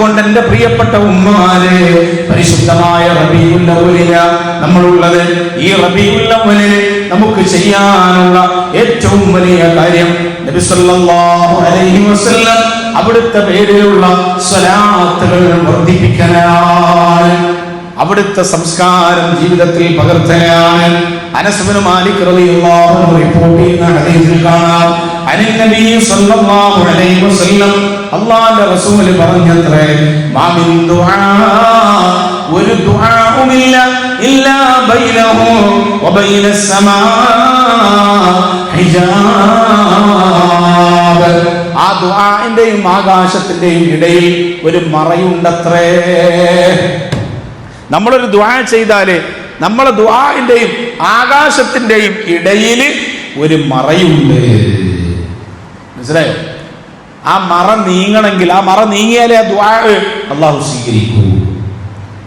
കൊണ്ട് എന്റെ പ്രിയപ്പെട്ട ഉമ്മമാരെ പരിശുദ്ധമായ റബിയുല്ലവലിന നമ്മളുള്ളത്. ഈ റബിയുല്ലവലിന് നമുക്ക് ചെയ്യാനുള്ള ഏറ്റവും വലിയ കാര്യം നബി സല്ലല്ലാഹു അലൈഹി വസല്ലം അവിടുത്തെ പേരിലുള്ള സ്വലാത്തുകൾ വർദ്ധിപ്പിക്കാനാണ് അവിടുത്തെ സംസ്കാരം ജീവിതത്തിൽ പകർത്തനാണ് അനസ്ബിന് മാലിക് റളിയല്ലാഹു റിപ്പോർട്ട് ചെയ്യുന്ന ഹദീസിൽ കാണാം. അനിൽ സല്ലല്ലാഹു അലൈഹി വസല്ലം റസൂൽ ദുആ ഒരു ഇല്ലാ ബൈനഹു വബൈന ഹിജാബ്. ആ ആകാശത്തിന്റെയും ഇടയിൽ ഒരു മറയുണ്ടത്രേ. നമ്മളൊരു ദ്വാ ചെയ്താൽ നമ്മളെ ദ്വാന്റെയും ആകാശത്തിന്റെയും ഇടയിൽ ഒരു മറയുണ്ട്. മനസ്സിലായോ? ആ മറ നീങ്ങണമെങ്കിൽ ആ മറ നീങ്ങിയാലേ അള്ളാഹു സ്വീകരിക്കൂ.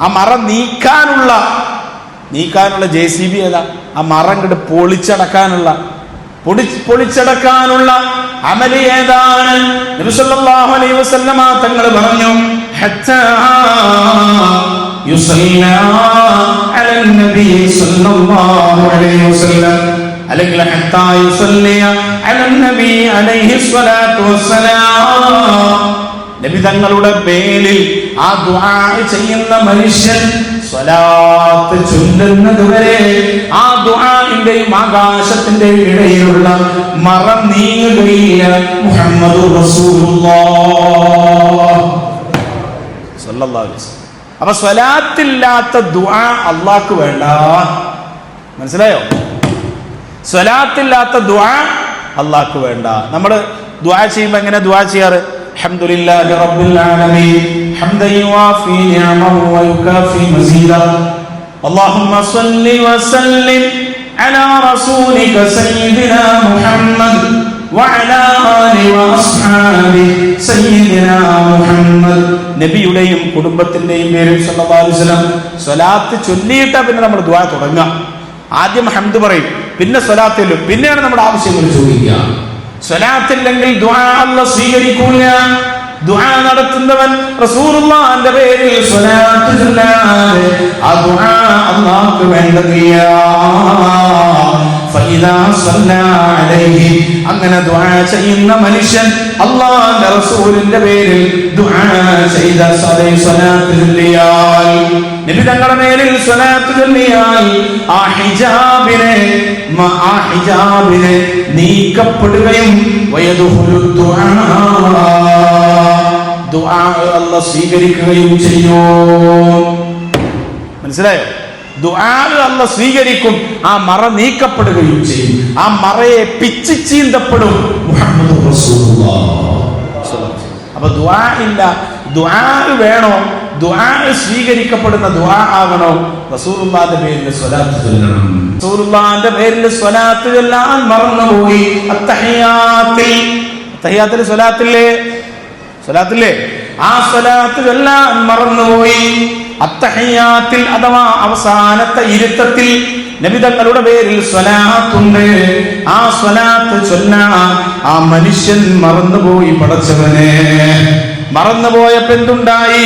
ആ മറ നീക്കാനുള്ള നീക്കാനുള്ള ജെ സി ബി ഏതാ? ആ മറ ഇങ്ങോട്ട് പൊളിച്ചടക്കാനുള്ള പൊടി പൊളിച്ചടക്കാനുള്ള അമലി ഏതാണ്? അലൈഹി വസല്ലമ തങ്ങൾ പറഞ്ഞു യുസല്ലാ അലൻ നബി സല്ലല്ലാഹു അലൈഹി വസല്ലം. അല്ലെങ്കിൽ നബി തങ്ങളുടെ പേരിൽ ആ ദുആ ചെയ്യുന്ന മനുഷ്യൻ സ്വലാത്ത് ചൊല്ലുന്നത് വരെ ആ ദ്വാന്റെയും ആകാശത്തിന്റെയും ഇടയിലുള്ള മറം നീങ്ങുകയില്ല. മുഹമ്മദ് അപ്പൊ സ്വലാത്തില്ലാത്ത ദുആ അള്ളാക്ക് വേണ്ട. മനസ്സിലായോ? സ്വലാത്തില്ലാത്ത ദുആ അള്ളാഹ്ക്ക് വേണ്ട നമ്മൾ ദുആ ചെയ്യുമ്പോൾ എങ്ങനെ ദുആ ചെയ്യാറ് الحمد لله رب العالمين حمدا يوافي نعمه ويكافي مزيدا اللهم صل وسلم على رسولك سيدنا محمد وعلى آله وأصحابه سيدنا محمد നബിയുടെയും കുടുംബത്തിന്റെയും പേരിൽ സല്ലല്ലാഹു അലൈഹി വസല്ലം സ്വലാത്ത് ചൊല്ലിയിട്ടാ പിന്നെ നമ്മൾ ദുആ തുടങ്ങുക ആദ്യം ഹംദ് പറയും പിന്നെ സ്വലാത്തില്ലും പിന്നെയാണ് നമ്മുടെ ആവശ്യങ്ങൾ ചോദിക്കുക. സ്വലാത്തില്ലെങ്കിൽ സ്വീകരിക്കൂല. ദുആ നടത്തുന്നവൻ റസൂലുള്ളാഹിന്റെ പേരിൽ വേണ്ടതില്ല സ്വല്ലാ അലൈഹി. അങ്ങനെ ദുആ ചെയ്യുന്ന മനുഷ്യൻ അല്ലാഹുവിന്റെ റസൂലിന്റെ പേരിൽ ദുആ ചെയ്ത നബി തങ്ങളുടെ മേലിൽ സ്വലാത്ത് ആ ഹിജാബിനെ ആ ഹിജാബിനെ നീക്കപ്പെടുകയും അല്ല സ്വീകരിക്കുകയും ചെയ്യോ. മനസ്സിലായോ? അല്ല സ്വീകരിക്കും ആ മറ നീക്കപ്പെടുകയും ചെയ്യും. ആ മറയെ പിച്ചു ചീന്തപ്പെടും മുഹമ്മദ് അപ്പൊ ദ്വാ ഇല്ല ദ്വാ വേണോ? ദ്വാ സ്വീകരിക്കപ്പെടുന്ന ദ്വാ ആകണോ? പേരിൽ സ്വലാത്ത് ചൊല്ലണം. റസൂലുള്ളാഹിന്റെ പേരിൽ സ്വലാത്ത് ചൊല്ലാൻ മറന്നുപോയി. അത്തഹിയാത്തിൽ അത്തഹിയാത്തിൽ സ്വലാത്തില്ലേ? സ്വലാത്തില്ലേ? ആ സ്വലാത്ത് ചൊല്ലാൻ മറന്നുപോയി. അത്തഹിയാത്തിൽ അഥവാ അവസാനത്തെ ഇരുത്തത്തിൽ നബിതങ്ങളുടെ പേരിൽ സ്വലാത്തുണ്ട്. ആ സ്വലാത്ത് ചൊല്ലാൻ ആ മനുഷ്യൻ മറന്നുപോയി പടച്ചവനെ. മറന്നുപോയപ്പോ എന്തുണ്ടായി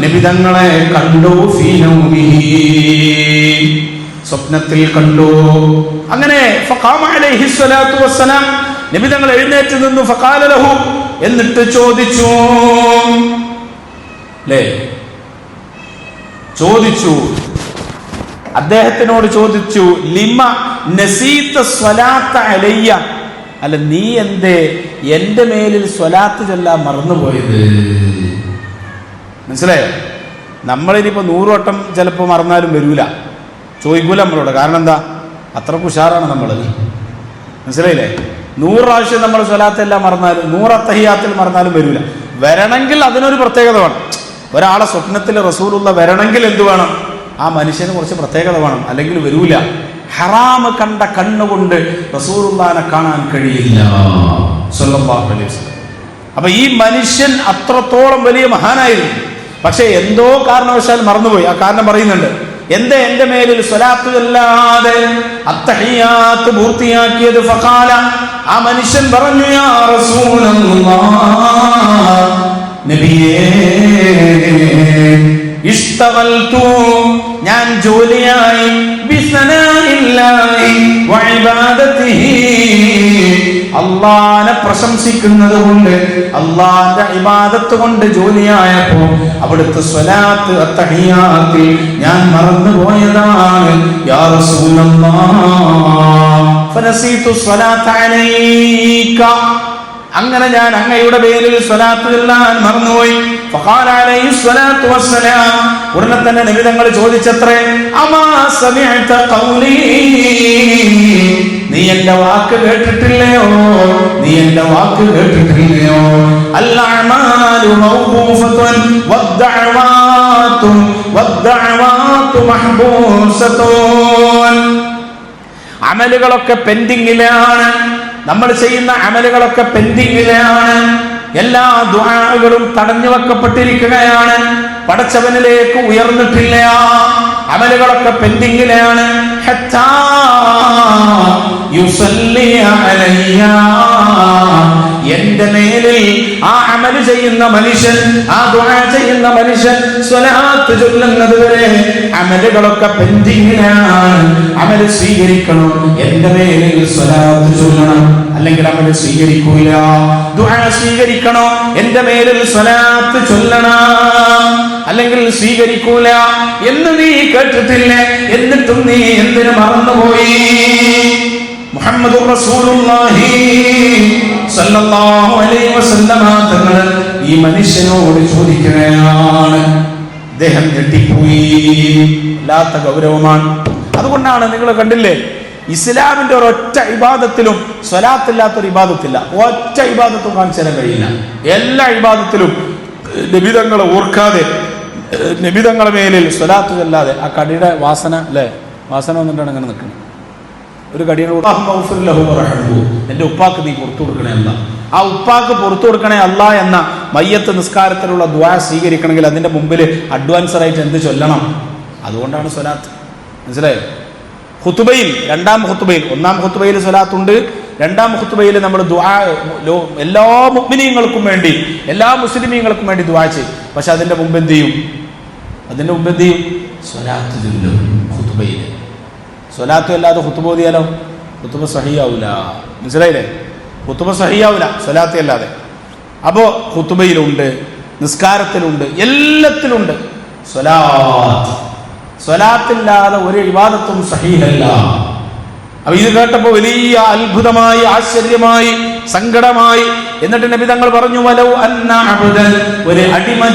നിബിതങ്ങളെ കണ്ടു സ്വപ്നത്തിൽ കണ്ടു. അങ്ങനെ ഫഖാമ അലൈഹി സ്വലാത്തു വസ്സലാം നബി തങ്ങൾ എഴുന്നേറ്റ് നിന്നു. ഫഖാല ലഹു എന്നിട്ട് ചോദിച്ചു. അല്ലേ ചോദിച്ചു. അദ്ദേഹത്തിനോട് ചോദിച്ചു ലിമ നസീത്ത സ്വലാത്ത അലയ്യ. അല്ല നീ എന്തേ? എന്റെ മേലിൽ സ്വലാത്ത് ചൊല്ലാൻ മറന്നുപോയത്. മനസ്സിലായോ? നമ്മളിനിപ്പോ നൂറ് വട്ടം ചിലപ്പോൾ മറന്നാലും വരൂല. ചോദിക്കൂല നമ്മളോട്. കാരണം എന്താ? അത്ര ഉഷാറാണ് നമ്മൾ മനസ്സിലായില്ലേ? നൂറ് പ്രാവശ്യം നമ്മൾ സ്വലാത്തെല്ലാം മറന്നാലും നൂറ് അത്തഹിയാത്തിൽ മറന്നാലും വരൂല. വരണമെങ്കിൽ അതിനൊരു പ്രത്യേകത വേണം. ഒരാളെ സ്വപ്നത്തിൽ റസൂലുള്ള വരണമെങ്കിൽ എന്ത് വേണം? ആ മനുഷ്യന് കുറച്ച് പ്രത്യേകത വേണം. അല്ലെങ്കിൽ വരൂല. ഹറാമ് കണ്ട കണ്ണുകൊണ്ട് റസൂറുല്ലാനെ കാണാൻ കഴിയില്ല. അലൈഹി വസല്ലം. അപ്പൊ ഈ മനുഷ്യൻ അത്രത്തോളം വലിയ മഹാനായിരുന്നു. പക്ഷെ എന്തോ കാരണവശാൽ മറന്നുപോയി. ആ കാരണം പറയുന്നുണ്ട്. എന്റെ എന്റെ മേലിൽ സ്വലാത്ത് അല്ലാതെ അത്തഹിയാത്ത് പൂർത്തിയാക്കിയത്? ഫഖാല ആ മനുഷ്യൻ പറഞ്ഞു യാ റസൂലല്ലാഹ് നബിയേ ഞാൻ ജോലിയായി അള്ളാനെ പ്രശംസിക്കുന്നത് കൊണ്ട് അള്ളാന്റെ ഇബാദത്ത് കൊണ്ട് ജോലിയായപ്പോ അവിടുത്തെ സ്വലാത്ത് അത്തഹിയാത്തിൽ ഞാൻ മറന്നു പോയതാണ് യാ അങ്ങനെ ഞാൻ അങ്ങയുടെ പേരിൽ സ്വലാത്ത് ചെല്ലാൻ മറന്നുപോയി. ഉടനെ തന്നെ നിമിതങ്ങൾ ചോദിച്ചത്രേ നീ എന്റെ വാക്ക് കേട്ടിട്ടില്ലയോ? നീ എന്റെ വാക്ക് കേട്ടിട്ടില്ലയോ? അമലുകളൊക്കെ പെൻഡിങ്ങിലാണ്. നമ്മൾ ചെയ്യുന്ന അമലുകളൊക്കെ പെൻഡിങ്ങിലാണ്. എല്ലാ ദുആകളും തടഞ്ഞു വെക്കപ്പെട്ടിരിക്കുകയാണ്. പടച്ചവനിലേക്ക് ഉയർന്നിട്ടില്ല. അമലുകളൊക്കെ പെൻഡിങ്ങിലാണ്. ഹത്താ യുസല്ലി അലയ്യ. എന്റെ മേലിൽ ആ അമൽ ചെയ്യുന്ന മനുഷ്യൻ ആ ദുആ ചെയ്യുന്ന മനുഷ്യൻ സ്വലാത്ത് ചൊല്ലുന്നത് വരെ അമലുകളൊക്കെ പെൻഡിങ്ങിലാണ്. അമൽ സ്വീകരിക്കണം. എന്റെ മേലിൽ സ്വലാത്ത് ചൊല്ലണം. അല്ലെങ്കിൽ അമൽ സ്വീകരിക്കൂല. ദുആ സ്വീകരിക്കണോ. എന്റെ മേലിൽ സ്വലാത്ത് ചൊല്ലണം. അല്ലെങ്കിൽ സ്വീകരിക്കൂല. എന്ന് നീ കേട്ടിട്ടില്ലേ? എന്നിട്ടും നീ എന്തിനു മറന്നുപോയി? മുഹമ്മദ് തങ്ങൾ ഈ മനുഷ്യനോട് ചോദിക്കുകയാണ്. അദ്ദേഹം ഞെട്ടിപ്പോയി. വല്ലാത്ത ഗൗരവമാണ്. അതുകൊണ്ടാണ് നിങ്ങൾ കണ്ടില്ലേ ഇസ്ലാമിന്റെ ഒരൊറ്റ ഇബാദത്തിലും സ്വലാത്തില്ലാത്തൊരു ഇബാദത്തില്ല. ഒറ്റ ഇബാദത്തും കാണിച്ചു തരാൻ കഴിയില്ല. എല്ലാ ഇബാദത്തിലും നിബിതങ്ങളെ ഓർക്കാതെ നിബിതങ്ങളെ മേലിൽ സ്വലാത്ത് ചെല്ലാതെ ആ കടിയുടെ വാസന അല്ലേ? വാസന വന്നിട്ടാണ് അങ്ങനെ നിൽക്കുന്നത്. ഒരു കടിയാണ് എന്റെ ഉപ്പാക്ക് നീ പുറത്തു കൊടുക്കണേ അല്ല. ആ ഉപ്പാക്ക് പുറത്തു കൊടുക്കണേ അല്ല എന്ന മയ്യത്ത് നിസ്കാരത്തിലുള്ള ദ്വാ സ്വീകരിക്കണമെങ്കിൽ അതിന്റെ മുമ്പിൽ അഡ്വാൻസർ ആയിട്ട് എന്ത് ചൊല്ലണം? അതുകൊണ്ടാണ് സ്വലാത്ത്. മനസ്സിലായോ? ഹുത്തുബയിൽ രണ്ടാം ഹുത്തുബയിൽ ഒന്നാം ഹുത്തുബയിൽ സ്വലാത്തുണ്ട്. രണ്ടാം ഹുത്തുബയിൽ നമ്മൾ ദ്വാ എല്ലാ മുഗ്മിനീങ്ങൾക്കും വേണ്ടി എല്ലാ മുസ്ലിമീങ്ങൾക്കും വേണ്ടി ദ്വാ ചെയ്യും. പക്ഷെ അതിന്റെ മുമ്പ് എന്ത് ചെയ്യും? അതിന്റെ മുമ്പ് എന്ത് ചെയ്യും? സ്വലാത്ത് ചൊല്ലും ഹുത്തുബയിൽ സ്വലാത്തും അല്ലാതെ ഹുത്തുബ ഓതിയാലോ ഹുത്തുബ സഹിയാവൂല മനസ്സിലായില്ലേ? ഹുത്തുബ സഹിയാവൂല സ്വലാത്തി അല്ലാതെ. അപ്പോ ഹുത്തുബയിലുണ്ട് നിസ്കാരത്തിലുണ്ട് എല്ലാത്തിലുണ്ട്. സ്വലാത്ത്. സ്വലാത്തില്ലാതെ ഒരു ഇബാദത്തും സഹിയല്ല അപ്പൊ ഇത് കേട്ടപ്പോ വലിയ അത്ഭുതമായി ആശ്ചര്യമായി സങ്കടമായി. എന്നിട്ട് നബി തങ്ങൾ പറഞ്ഞു വലവ് ഒരു അടിമ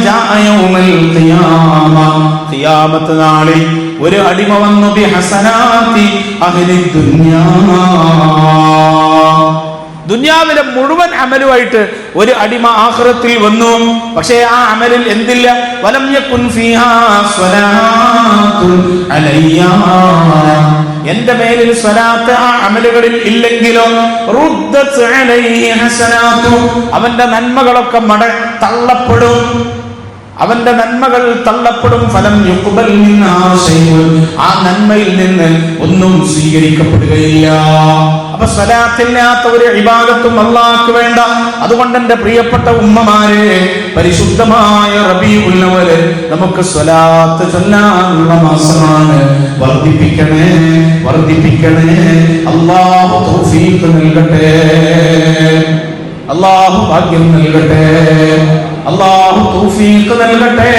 നാളിൽ ഒരു അടിമ വന്നു ബി ഹസനാത്തി അഹലി ദുനിയാ. ദുനിയാവിലെ മുഴുവൻ അമലുമായിട്ട് ഒരു അടിമ ആഹ്റത്തിൽ വന്നു. പക്ഷേ ആ അമലിൽ എന്തില്ല? വലം യകുൻ ഫീഹാ സ്വലാത്തുൻ അലയ്യ. എന്റെ മേലിൽ സ്വലാത്ത് ആ അമലുകളിൽ ഇല്ലെങ്കിലോ? അവന്റെ നന്മകളൊക്കെ മട തള്ളപ്പെടും. അവന്റെ നന്മകൾ തള്ളപ്പെടും. ഫലം യുക്ബൽ മിന്നാ ശൈഉൻ. ആ നന്മയിൽ നിന്ന് ഒന്നും സ്വീകരിക്കപ്പെടുകയില്ല. അപ്പൊ സ്വലാത്തില്ലാത്ത ഒരു ഇബാദത്തും അള്ളാഹ്ക്ക് വേണ്ട. അതുകൊണ്ട് എന്റെ പ്രിയപ്പെട്ട ഉമ്മമാരെ പരിശുദ്ധമായ റബീഉല്ലവൽ നമുക്ക് സ്വലാത്ത് ചൊല്ലാനുള്ള മാസമാണ്. വർദ്ധിപ്പിക്കണേ വർദ്ധിപ്പിക്കണേ. അള്ളാഹു തൗഫീഖ് നൽകട്ടെ. അള്ളാഹു ഭാഗ്യം നൽകട്ടെ. അള്ളാഹു തൗഫീഖ് നൽകട്ടെ.